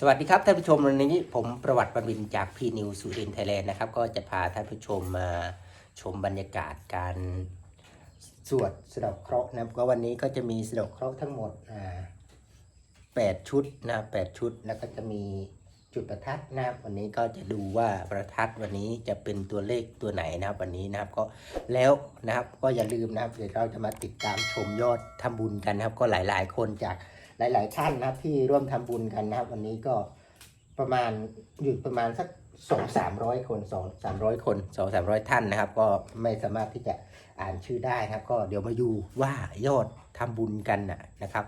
สวัสดีครับท่านผู้ชมวันนี้ผมประวัติบัณฑินจากพีนิวสุรินไทยแลนด์นะครับ ก็จะพาท่านผู้ชมมาชมบรรยากาศการสวดสะเดอกเคราะห์นะครับก็วันนี้ก็จะมีสะเดอกเคราะห์ทั้งหมดอ่าแปดชุดนะแปดชุดแล้วก็จะมีจุดประทัดนะครับวันนี้ก็จะดูว่าประทัดวันนี้จะเป็นตัวเลขตัวไหนนะครับวันนี้นะครับก็แล้วนะครับก็อย่าลืมนะครับเดี๋ยวเราจะมาติดตามชมยอดทำบุญกันนะครับ ก็หลาย ๆ คนจาก หลาย ๆ ท่านนะครับที่ร่วมทำบุญกันนะครับ วันนี้ก็ประมาณอยู่ประมาณสักสองสามร้อยคนสองสามร้อยคนสองสามร้อยท่านนะครับ ก็ไม่สามารถที่จะอ่านชื่อได้นะครับ ก็เดี๋ยวมาดูว่ายอดทำบุญกันนะนะครับ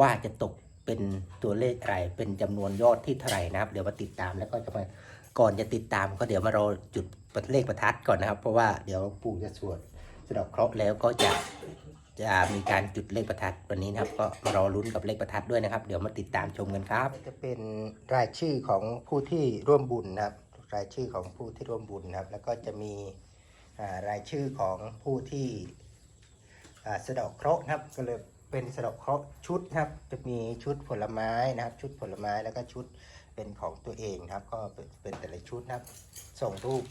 ว่าจะตกเป็นตัวเลขอะไรเป็นจำนวนยอดที่เท่าไหร่นะครับ เดี๋ยวมาติดตามแล้วก็จะมาก่อนจะติดตามก็เดี๋ยวมารอจุดเลขประทัดก่อนนะครับ เพราะว่าเดี๋ยวปู่จะสวดสะดอกเคราะห์แล้วก็จะ จะมีการจุดเลขประทัดวันนี้นะครับ ก็มารอลุ้นกับเลขประทัดด้วยนะครับ เดี๋ยวมาติดตามชมกันครับ จะเป็นรายชื่อของผู้ที่ร่วมบุญนะครับ รายชื่อของผู้ที่ร่วมบุญนะครับ แล้วก็จะมีรายชื่อของผู้ที่สะดอกเคราะห์นะครับ ก็เลยเป็นสะดอกเคราะห์ชุดนะครับ จะมีชุดผลไม้นะครับ ชุดผลไม้แล้วก็ชุดเป็นของตัวเองครับ ก็เป็นเป็นแต่ละชุดนะครับ ส่งรูป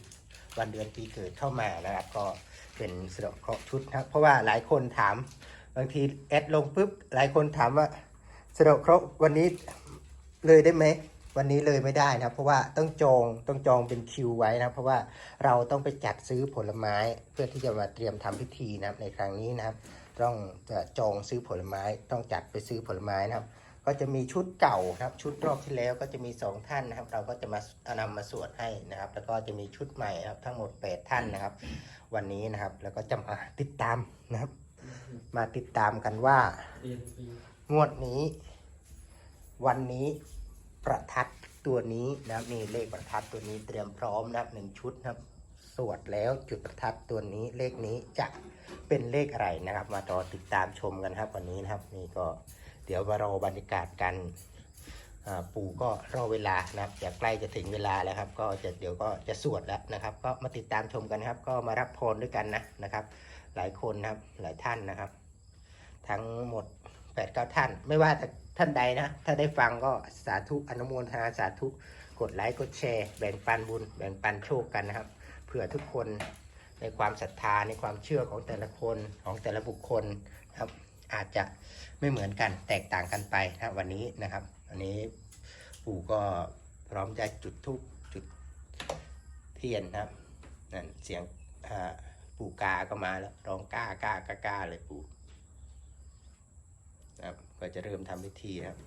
วันเดือนปีเกิดเข้ามานะครับ ก็เป็นสะเดอกเคราะห์ชุดนะครับเพราะว่าหลายคนถาม บางทีแอดลงปุ๊บหลายคนถามว่าสะเดอกเคราะห์วันนี้เลยได้ไหมวันนี้เลยไม่ได้นะครับ เพราะว่าต้องจองต้องจองเป็นคิวไว้นะเพราะว่าเราต้องไปจัดซื้อผลไม้เพื่อที่จะมาเตรียมทำพิธีนะครับในครั้งนี้นะครับ ต้องจะจองซื้อผลไม้ต้องจัดไปซื้อผลไม้นะครับ ก็จะมีชุดเก่าครับชุดรอบที่แล้วก็จะมีสองท่านนะครับ เราก็จะมานำมาสวดให้นะครับ แล้วก็จะมีชุดใหม่ครับทั้งหมด 8 ท่านนะครับ วันนี้นะครับ แล้วก็จะมาติดตามนะครับ มาติดตามกันว่างวดนี้ วันนี้ประทัดตัวนี้นะครับนี่เลขประทัดตัวนี้เตรียมพร้อมนะครับหนึ่งชุดนะครับ สวดแล้วจุดประทัดตัวนี้เลขนี้จะเป็นเลขอะไรนะครับ มารอติดตามชมกันครับ วันนี้นะครับ นี่ก็ เดี๋ยวมารอบรรยากาศกันปู่ก็รอเวลานะครับจะใกล้จะถึงเวลาแล้วครับ ก็จะเดี๋ยวก็จะสวดแล้วนะครับ ก็มาติดตามชมกันครับ ก็มารับพรด้วยกันนะนะครับ หลายคนนะครับหลายท่านนะครับ ทั้งหมด8ปดเก้าท่าน ไม่ว่าแต่ท่านใดนะถ้าได้ฟังก็สาธุอนุโมทนาสาธุกดไลค์กดแชร์แบ่งปันบุญ แบ่งปันโชคกันนะครับเพื่อทุกคนในความศรัทธาในความเชื่อของแต่ละคนของแต่ละบุคคลครับ อาจจะไม่เหมือนกันแตกต่างกันไปนะวันนี้นะครับ วันนี้ปู่ก็พร้อมจะจุดธูปจุดเทียนนะครับนั่นเสียงปู่กาก็มาแล้วร้องก้าก้าก้าก้าเลยปู่นะครับก็จะเริ่มทำพิธีนะครับ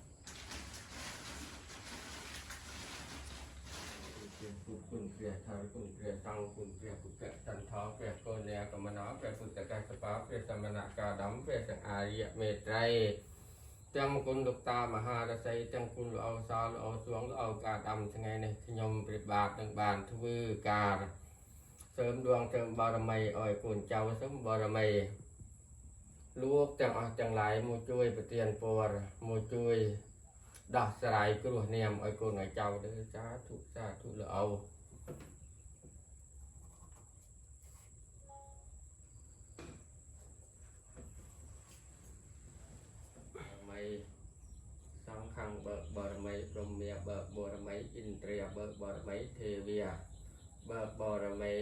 คุณเกลียทางคุณเกลียตังคุณเกลียปุกเกียจันทองเกลียโกเนียกมนาเกลียปุตตะกาสปาเกลียสมณะกาดัมเกลียสังอาริยเมตไตรจังคุณลูกตามหาดไซจังคุณเอาซาเอาสวงเอากาดำทั้งไงในขยมปริบาทต่างบานทวือกาเสริมดวงเสริมบารมีอ่อยกุนเจ้าเสริมบารมีลูกจังอะจังหลายมูช่วยปฏิยนปวรมูช่วย ដោះស្រាយគ្រោះនាមឲ្យកូនឲ្យចៅទៅសាធុសាធុល្អខាងបើបរមីព្រមមាបើបរមីឥន្ទ្រាបើបរមីទេវាបើបរមី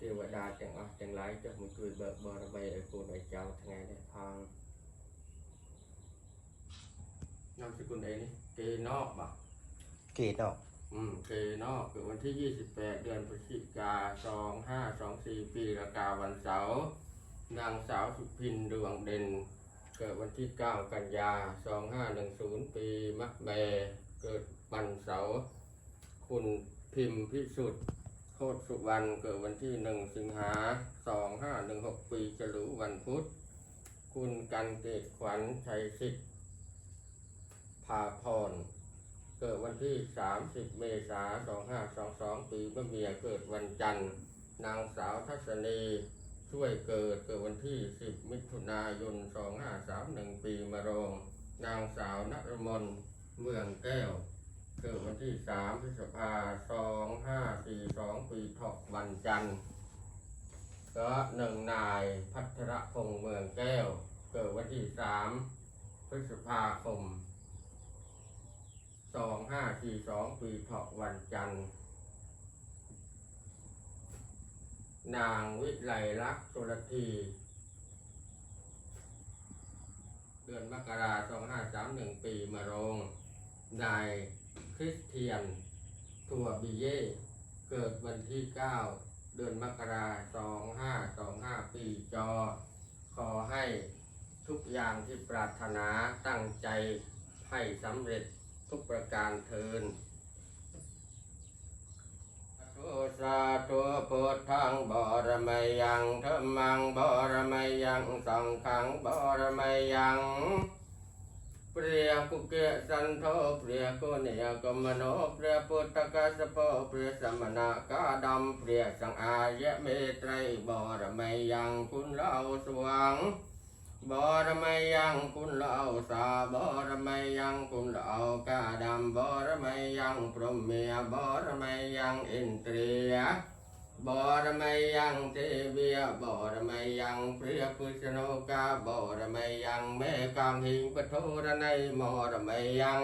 ទេវតាទាំងអស់ទាំងឡាយចុះមកជួយបើបរមីឲ្យកូនឲ្យចៅថ្ងៃនេះផង นามสกุลเองนี่เกนอกบ่ะเกตออกอืมเกนอกเกิดวันที่ 28 เดือนพฤศจิกา2524 ปีละกาวันเสาร์นางสาวสุพินดวงเด่น เกิดวันที่ 9 กันยา 2510 ปีมะแม่เกิดวันเสาร์คุณพิมพ์พิสุทธิ์โคตรสุวรรณเกิดวันที่ 1 สิงหา 2516 ปีฉลูวันพุธ คุณกันเกตขวัญชัยสิทธิ์ พาพร เกิดวันที่ 30 เมษายน 2522 ปีมะเมียเกิดวันจันทร์ นางสาวทัศนีช่วยเกิดเกิดวันที่ 10 มิถุนายน 2531 ปีมะโรง นางสาวนรมนเมืองแก้ว เกิดวันที่ 3 พฤษภาคม 2542 ปีเถาะวันจันทร์ก็หนึ่งนายพัทรพงษ์เมืองแก้ว เกิดวันที่ 3 พฤษภาคม สองห้าสี่สองปีเถาะวันจันทร์ นางวิไลลักษณ์สุรธีเดือนมกราสองห้าสามหนึ่งปีมะโรง นายคริสเทียน ทัวบิเย่ เกิดวันที่เก้าเดือนมกราสองห้าสองห้าปีจอ ขอให้ทุกอย่างที่ปรารถนาตั้งใจให้สำเร็จ ทุกประการเทินทุสาธุพุทธังบรมยังธรรมังบรมยังสังฆังบรมยังเปรียกุเกสันโทเปรียกุเนียกมโนเปรียพุทธกัสโปเปรียสมณะกาดัมเปรียสังอายะเมตไตรบรมยังคุณเล่าสวัง บรมยยังคุณเล่าสาบรมยยังคุณเล่ากาดำบรมยยังพรหมเมียบรมยยังอินเตรียบรมยยังเทวียบรมยยังเปรียพุชโนกาบรมยยังเมกังหิงปโทระในมรมยยัง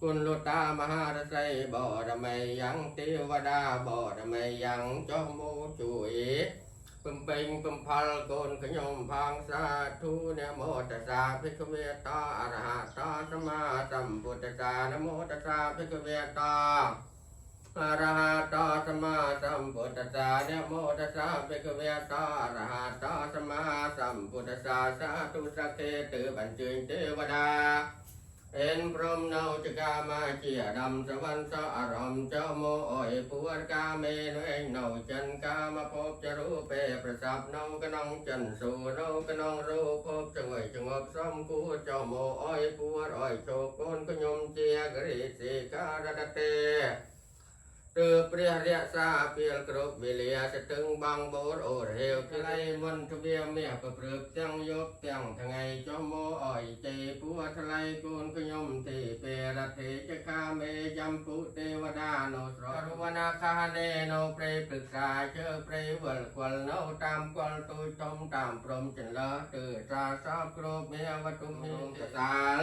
คุณลุตามหารไสยบรมยยังเทวดาบรมยยังจอมูจุย ปึมเป่งปึมพัลโกนขยมพังสาธุเนโมตัสสะภิกเวตาอรหะตาสมาสัมพุทธัสสะนโมตัสสะภิกเวตาอรหะตาสมาสัมพุทธัสสะนโมตัสสะภิกเวตาอรหะตาสมาสัมพุทธัสสะสาธุสักเกตือบัญจุเทวดา เป็นพรหมเนาจกามาเจียดำสวรรค์สอารมณ์เจ้าโมอ่อยปวดกาเมนเองเนาจันกามาพบจะรู้เปรประสับเนากะนองจันสูเนากะนองรู้พบจงไว้จงบซ้ำกูเจ้าโมอ่อยปวดอ่อยโชกโกนยมเจียกริสิการะเต ទើបព្រះរក្សាពេលគ្រប់វេលាស្ទឹងបងបូរអូរហេវខ្លៃមុនទ្វាមាសប្រព្រឹកទាំងយប់ទាំងថ្ងៃចុះមកអយទេពូថ្លៃគូនខ្ញុំទេពេរទេចកាមេចំពុទេវតានៅស្ររវនាខានេនៅព្រៃព្រឹក្សាជើព្រៃវល់គល់នៅតាមគល់ទូចធំតាមព្រំចន្លោះទើបសាសគ្រប់មេវតុមិសាល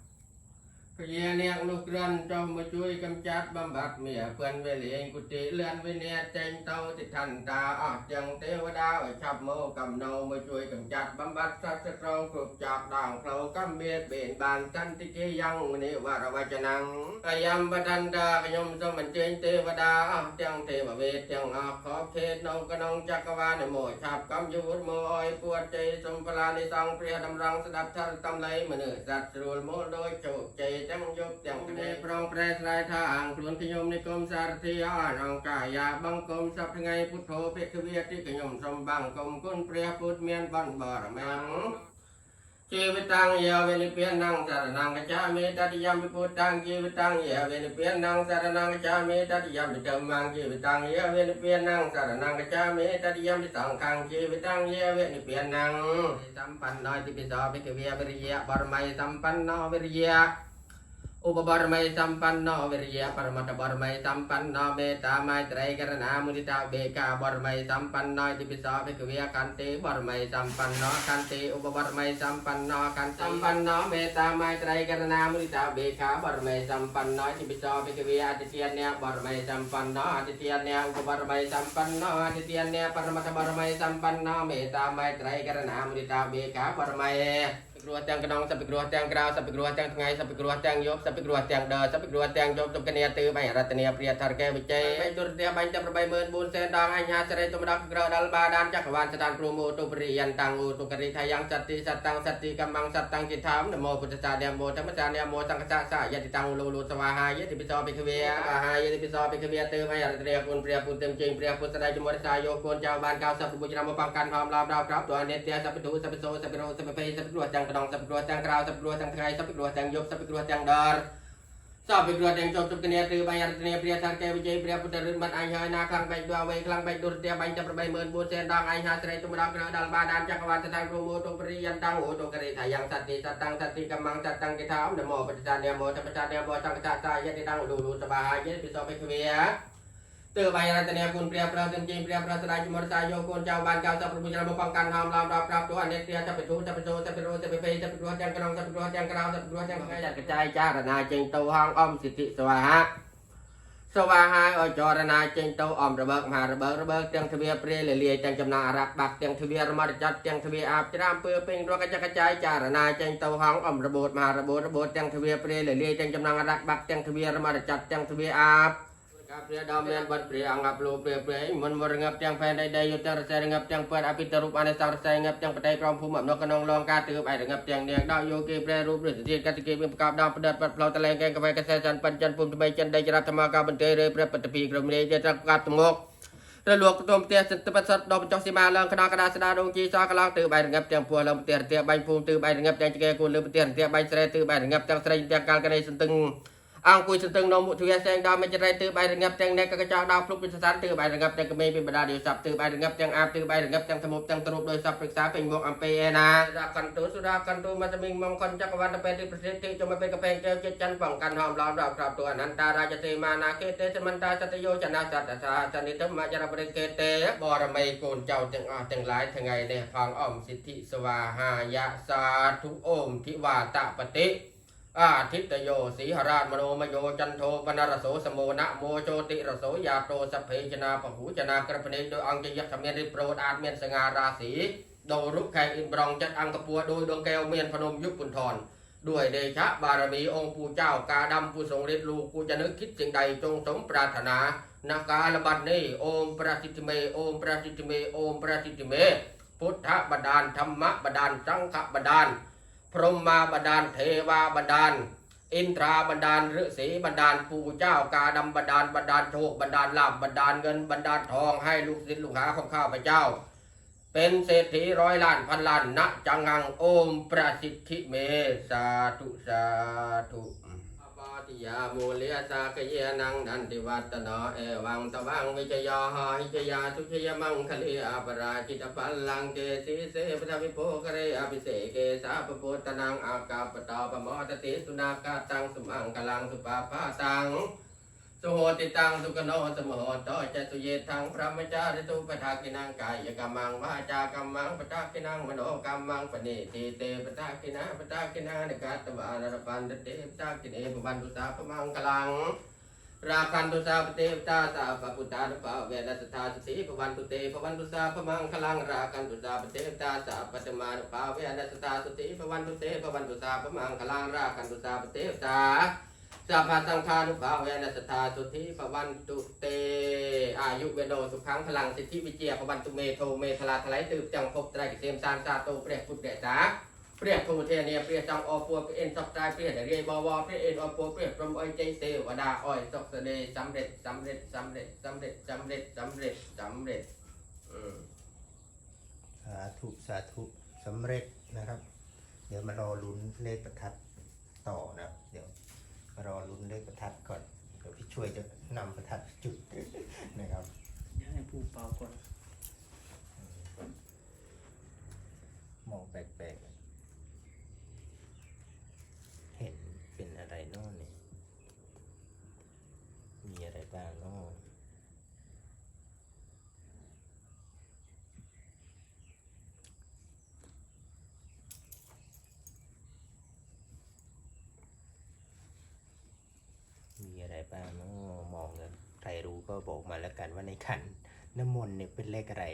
เทวดาเดลโนสันเทือดโนเองโนโอสตึงกระเปียงบึงคลองถือตัวจมพังโนเปรยปรึกษาโนเสมอมันเสมอเทียบกับพวกจังคะเนยากกันทัพนาคาเยะสาคุณเตืองนุกเรือนจอมมาช่วยกำจัดบำบัดเมียเพื่อนเวลีเองกุฏิเลื่อนวิเนียเจงเต้าติทันตาออกจังเทวดาไว้ชับโมกำเนามาช่วยกำจัดบำบัดสัตว์สตรองกรุบจากด่างเขากำเบียดเบนบานตันติเกยังมณีวารวจนังกยมปทันดากยมสมันเจงเทวดาออกจังเทวเวทจังออกขอบเขตนองกนองจักรวาลโมชับกำยุดโมอ้อยปวดใจสมปราในสังเปรียดำรังสดับทัลตำไลมเนือสัตว์รูลโมโดยโจกใจจังยกจังเนพรองแปรสลายทางคลุนขยมในกรมสารทิยานองกายาบังกรมสัพไงพุทโธเพชรเวียติขยมสมบังกรมกุนเปรียพุทธเมียนบันบารมัง ชีวิตังเยาเวนิเปียนังสารนังกัจจามิตัติยมปิพุตังชีวิตังเยาเวนิเปียนังสารนังกัจจามิตัติยมปิเตมังชีวิตังเยาเวนิเปียนังสารนังกัจจามิตัติยมปิสังขังชีวิตังเยาเวนิเปียนังสัมปันโนติปิโ อุปบารมัยสัมปันโนวิริยะปรมัตถบารมัยสัมปันโนเมตตาไมตรัยกรณามุทิตาเบกาบารมัยสัมปันโนติปิโสภิกเวกันติบารมัยสัมปันโนกันติอุปบารมัยสัมปันโนกันติสัมปันโนเมตตาไมตรัยกรณามุทิตาเบกาบารมัยสัมปันโนติปิโสภิกเวอติเตียนเนบารมัยสัมปันโนอติเตียนเนอุปบารมัยสัมปันโนอติเตียนเนปรมัตถบารมัยสัมปันโนเมตตาไมตรัยกรณามุทิตาเบกาบารมัย กรัวแตงกระนองสัพพิกรัวแตงกราวสัพพิกรัวแตงไงสัพพิกรัวแตงยบสัพพิกรัวแตงเดอสัพพิกรัวแตงยบจบกันเนียตือใบรัตเนียเปรียทารแกวิจัยใบตุรเตียใบจับระใบเมินบุญเซนดองไอัญญาสรตุมดักกระดัลบาดานจักรวาลสถานครูมูตุปริยันตังอุตุกริทายังสัตติสัตตังสัตติกัมมังสัตตังจิตธรรมนโมพุทธาเนโมธรรมจารเนโมสังฆะสะยติตังลูลูสวาหายติปิโสปิขเวียสวาหายติปิโสปิขเวียตือใบรัตเนียคุณเปรียปุตเต็มจริงเปรียปุตสดายจมวรสายโยกนเจ้าบ้านก้าสัพพุจรามปังกันพร้อมลาบดาวครับตัวเนตเตียสัพพิทุสัพพิโสสัพพิโรสัพพิเพสัพพิกรัวแตงกระนองสัพพิกรัวแตงกราวสัพพิกรัวแตงไงสัพพิกรัวแตงยบสัพพิกรัวแตงดอร์สอบไปตรวจแดงจบจบกันเนี่ยตือใบยันเนี่ยเปรียทางแกวิจัยเปรียพุทธฤทธิ์มันไอหายนาคลังใบดัวเวคลังใบดุรเตียใบจับใบเมินบูเซนดังไอหาสไรตุมดังกระดัลบาดานจักรวาลสถานโรโมตุปริยันตังโอตุกริทายังสัตติสัตตังสัตติกัมมังสัตตังกิทามนโมปฏิจารเนโมตัปปะจารเนโมสังฆจาตายะติตังดูดูสบายยะติปิโสไปเขเวีย ទើបបាយរតនាគុណព្រះប្រោទិនជិញព្រះប្រសដាជំរតាយោគុណចៅបានកៅសប្រពុជរបស់បង្កាន់ហោមឡោមដល់ប្រាប់ទូអនិច្ចគ្រាតបិទូតបិទូតបិរោតបិភេតបិរោទាំងក្នុងតបិរោទាំងក្រៅតបិរោទាំងថ្ងៃកចៃចារណាចេញទៅហងអំសិទ្ធិសវហៈសវហៈអចរណាចេញទៅអំរបើកមហារបើករបើកទាំងទ្វាព្រៃលលាយទាំងចំណងអរាប់បាក់ទាំងទ្វារមរចតទាំងទ្វាអាបច្រាមពើពេញរកកចកចៃចារណាចេញទៅហងអំរបូតមហារបូតរបូតទាំងទ្វាព្រៃលលាយទាំងចំណងអរាប់បាក់ទាំងទ្វារមរចតទាំងទ្វាអាប ការព្រះដ៏មានបុត្រព្រះអង្គអភ្លោព្រះព្រះមិនមរងាប់ទាំងផែនដីដីយុទ្ធរសែរងាប់ទាំងពើអភិតរូបអនិសរសែងាប់ទាំងបដីក្រមភូមិអំណក្នុងឡងការទើបឯរងាប់ទាំងនាងដល់យោគីព្រះរូបព្រះសិទ្ធិកតិគេមានប្រកបដល់ផ្ដិតបាត់ផ្លោតលែងកែកវេកសែចាន់បញ្ចិនភូមិថ្មីចិនដីចរាធម្មការបន្ទៃរេព្រះបតពីក្រមនេះជាត្រកកាប់ទងករលួកទុំផ្ទះសិទ្ធិបិសតដល់បញ្ចុះសីមាឡើងកណ្ដាលកណ្ដាលស្ដារដងជីសកន្លងទើបឯរងាប់ទាំងពោះឡើងផ្ទះរទះបាញ់ភូមិទើបឯរងាប់ទាំងចកែគូលើផ្ទះរទះបាញ់ស្រែទើបឯរងាប់ទាំងស្រីទាំងកាលកណីសន្ទឹង អង្គុយសន្ទឹងនៅមុខទ្វារសែងដល់មិនចរៃទើបឯរងាប់ទាំងអ្នកកកចោដល់ភ្លុកពិសានទើបឯរងាប់ទាំងក្មេងពីបដាដែលសាប់ទើបឯរងាប់ទាំងអាបទើបឯរងាប់ទាំងធមុបទាំងទ្រូបដោយសាប់ព្រឹក្សាពេញមកអំពីឯណាដាក់កាន់ទូសុរាកាន់ទូមតមីងមងខនចក្រវត្តពេទ្យប្រសិទ្ធិចុំពេកកពេងចៅចិត្តច័ន្ទបងកាន់ហមឡំដល់ក្របទូអនន្តារាជទេមាណាគេទេសមន្តាសតយោចនាសតថាចនិធមចរប្រគេទេបរមីកូនចៅទាំងអស់ទាំងឡាយថ្ងៃនេះផងអំសិទ្ធិសវាហាយៈសាធុអូមទិវាតបតិ อาทิตโยสีหราชมโนมโยจันโทปนารโสสโมนะโมโจติรโสยาโตสเพจนาปหูจนากระปนิโดยอังจะยักษเมีริโปรดอาเมียนสงาราศีโดรุกแขกอินบรองจัดอังกปัวโดยดวงแก้วเมียนพนมยุคปุณทรด้วยเดชะบารมีองค์ปู่เจ้ากาดำผู้ทรงฤทธิ์ลูกกูจะนึกคิดสิ่งใดจงสมปรารถนานาคาลบันนี้โอมประสิทธิเมโอมประสิทธิเมโอมประสิทธิเม พุทธบดานธรรมบดานสังฆบดาน พรหมาบดาลเทวาบดาล อินทราบันดาลฤาษีบันดาลปู่เจ้ากาดำบันดาลบันดาลโชคบันดาลลาบบันดาลเงินบันดาลทองให้ลูกศิษย์ลูกหาของข้าพเจ้า เป็นเศรษฐีร้อยล้านพันล้านณจังหังโอมประสิทธิเมสาธุสาธุ ติยาโมเลสากเยนังดันติวัตนาเอวังตวังวิจยาหาหิจยาทุชยมังคลีอาปราจิตปัลลังเกสีเสปทวิโพกเรอภิเสเกสาปปุตนังอากาปตาปมอตติสุนากาตังสุมังกลังสุปาปาตัง สุโหติตังสุกโนสมโหโตจตุเยทังพระมจาริตุปทากินังกายกรรมังวาจากรรมังปทากินังมโนกรรมังปณิทีเตปทากินาปทากินานิกัตตวานรปันตเตปทากิเนปวันตุสาปมังกลังราคันตุสาปเตปตาสาปปุตตานุปาเวนัสธาสสีปวันตุเตปวันตุสาปมังคลังราคันตุสาปเตปตาสาปตมานุปาเวนัสธาสติปวันตุเตปวันตุสาปมังคลังราคันตุสาปเตปตา สัพพสังฆานุภาเวนัสธาสุธิภวันตุเต อายุเวโนสุขังพลังสิทธิวิเจียภวันตุเมโทเมทลาทลายตืบจังภพไตรกิเสมสารสาโตเปรียพุทธเดชาเปรียภูเทเนียเปรียจังอปัวเปรียเอ็นสับใจเปรียเรียบวเปรียเอ็นอปัวเปรียพรมอ้อยใจเทวดาอ้อยสกเสดสำเร็จสำเร็จสำเร็จสำเร็จสำเร็จสำเร็จสำเร็จอืมสาธุสาธุสำเร็จนะครับ เดี๋ยวมารอลุ้นเลขประทัดต่อนะครับเดี๋ยว รอลุ้นเลขประทัดก่อน เดี๋ยวพี่ช่วยจะนำประทัดจุด นะครับเดี๋ยวให้ผู้เป่าก่อนมองแปลกๆ เห็นเป็นอะไรเนอกเนี่ยมีอะไรบ้างเนอมีอะไร บ้างเนอมองกันใครรู้ก็บอกมาแล้วกันว่าในขันน้ำมนต์เนี่ยเป็นเลขอะไร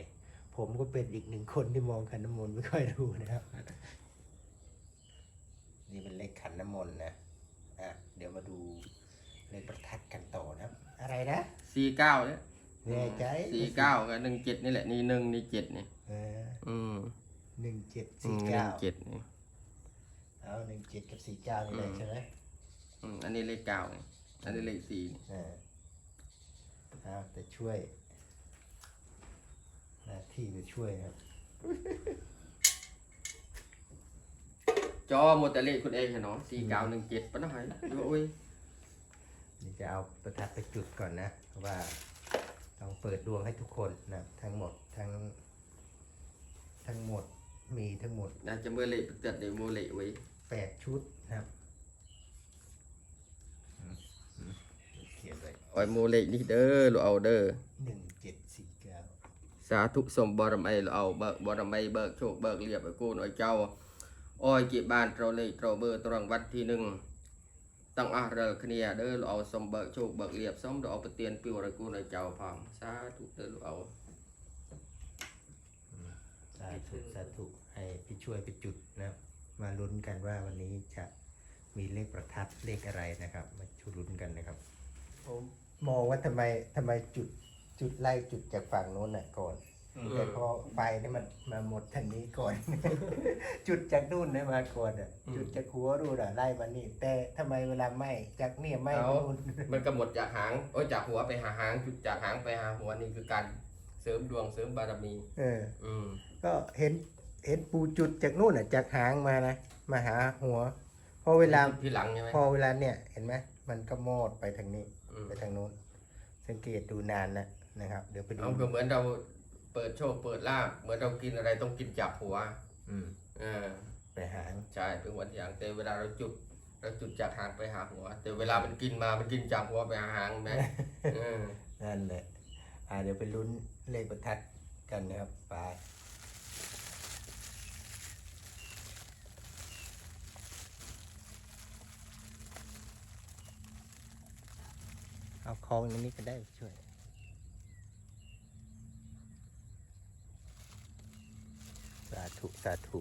ผมก็เป็นอีกหนึ่งคนที่มองขันน้ำมนต์ไม่ค่อยรู้นะครับ นี่เป็นเลขขันน้ำมนต์นะอะเดี๋ยวมาดูเลขประทัดกันต่อนะครับ อะไรนะสี่เก้าเนี่ยแน่ใจสี่เก้ากับหนึ่งเจ็ดนี่แหละนี่หนึ่งนี่เจ็ดนี่เอออืมหนึ่งเจ็ดอืสี่มหนึ่เก้างเจ็ดนี่เอาหนึ่งเจ็ดกับสี่เก้านี่เลยอืมใช่ไหมอืมอันนี้เลขเก้านี่ อันนี้เลขสี่นี่อ่าเอาแต่ช่วย หน้าที่จะช่วยนะครับ จอหมดแต่เลขคุณเองเหรอสี่เก้าหนึ่งเจ็ดปะน้อยโอ้ยนี่จะเอาประทัดไปจุดก่อนนะเพราะว่าต้องเปิดดวงให้ทุกคนนะทั้งหมดทั้ง ทั้งหมดมีทั้งหมด น่าจะเมื่อเละจัดเดี๋ยวโมเละไว้แปดชุดนะครับอืมอืมเขียนไว้อ้อยโมเละนี่เด้อเราเอาเด้อหนึ่งเจ็ดสี่เก้าสาธุสมบรมีเราเอาเบิกบรมีเบิกโชคเบิกเรียบไอ้กูหน่อยเจ้าอ้อยจีบานเราเลยเราเบอร์ตรังวัดที่หนึ่งตั้งอาเรลคเนียเด้อเราเอาสมเบิกโชคเบิกเรียบสมเราเอาไปเตียนปิวไอ้กูหน่อยเจ้าพร้อมสาธุเด้อเราเอาสาธุสาธุให้พี่ช่วยไปจุดนะครับมาลุ้นกันว่าวันนี้จะมีเลขประทัดเลขอะไรนะครับ มาชุลุ้นกันนะครับ ผมมองว่าทำไมทำไมจุดจุดไล่จุดจากฝั่งโน้นน่ะก่อน แต่พอไฟนี่มันมาหมดทางนี้ก่อน จุดจากนู่นเนี่ยมาก่อนอะอืมจุดจากหัวรูนอะไล่มานี่ แต่ทำไมเวลาไหม้จากเนี่ยไหม้เอานู่นมันก็หมดจากหางโอ้ยจากหัวไปหาหางจุดจากหางไปหาหัวนี่คือการเสริมดวงเสริมบารมี เออ อืมก็เห็นเห็นปูจุดจากนู่นอะจากหางมานะมาหาหัว พอเวลา ที่หลังใช่ไหมพอเวลาเนี่ยเห็นไหมมันก็มอดไปทางนี้อืม ไปทางโน้น สังเกตดูนานนะนะครับ เดี๋ยวไปดูเอาก็เหมือนเราเปิดโชคเปิดลาบเหมือนเรากินอะไรต้องกินจับหัว อืมเออไปหางใช่เป็นวันอย่างแต่เวลาเราจุดเราจุดจากหางไปหาหัว แต่เวลามันกินมามันกินจากหัวไปหาหางไหมเออนั่นแหละอ่าเดี๋ยวไปลุ้นเลขประทัดกันนะครับไป เอาคองอันนี้ก็ได้ช่วยสาธุสาธุ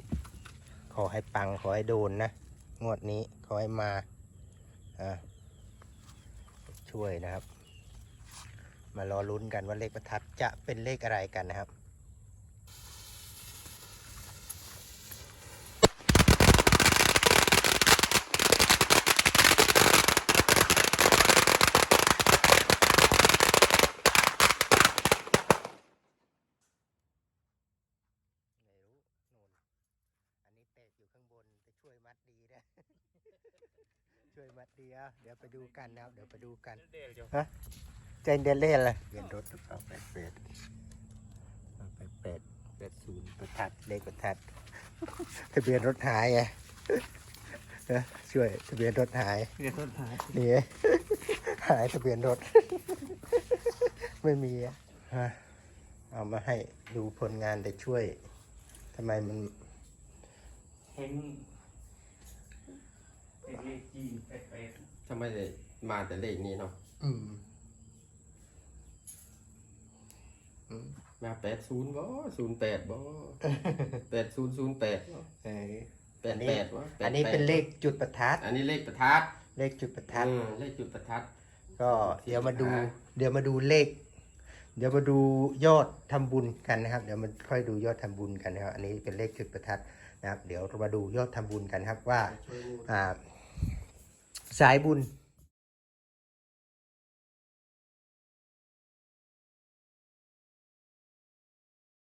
ขอให้ปังขอให้โดนนะ งวดนี้ขอให้มาอ่าช่วยนะครับ มารอลุ้นกันว่าเลขประทัดจะเป็นเลขอะไรกันนะครับ ไม่รู้นู่นอันนี้แตกอยู่ข้างบนจะช่วยมัดดีนะ ช่วย มัดดีอะเดี๋ยวไปดูกันนะครับเดี๋ยวไปดูกันฮะใจเดนเล่นเลยเปลี่ยนรถหรือเปล่าแปดแปดแปดแปดแปดศูนย์ประทัดเลขประทัดทะเบียนรถหายไงเออช่วยทะเบียนรถหายเรียนรถหายนี่ไงหายทะเบียนรถ ไม่มีอะฮะเอามาให้ดูผลงานแต่ช่วยทำไมมันเห็น เป็นเลขจีนแปลกทำไมได้มาแต่เลขนี้เนาะอืมอืมมาแปดศูนย์บ่ศูนย์แปดบ่แปดศูนย์ศูนย์แปดเออแปดแปดวะอันนี้เป็นเลขจุดประทัด อันนี้เลขประทัดเลขจุดประทัด อืมเลขจุดประทัด ก็เดี๋ยวมาดู อ่า เดี๋ยวมาดูเลข เดี๋ยวมาดูยอดทำบุญกันนะครับ เดี๋ยวมันค่อยดูยอดทำบุญกันนะครับ อันนี้เป็นเลขจุดประทัดนะครับ เดี๋ยวเรามาดูยอดทำบุญกันครับว่าช่วยงูอ่า สายบุญ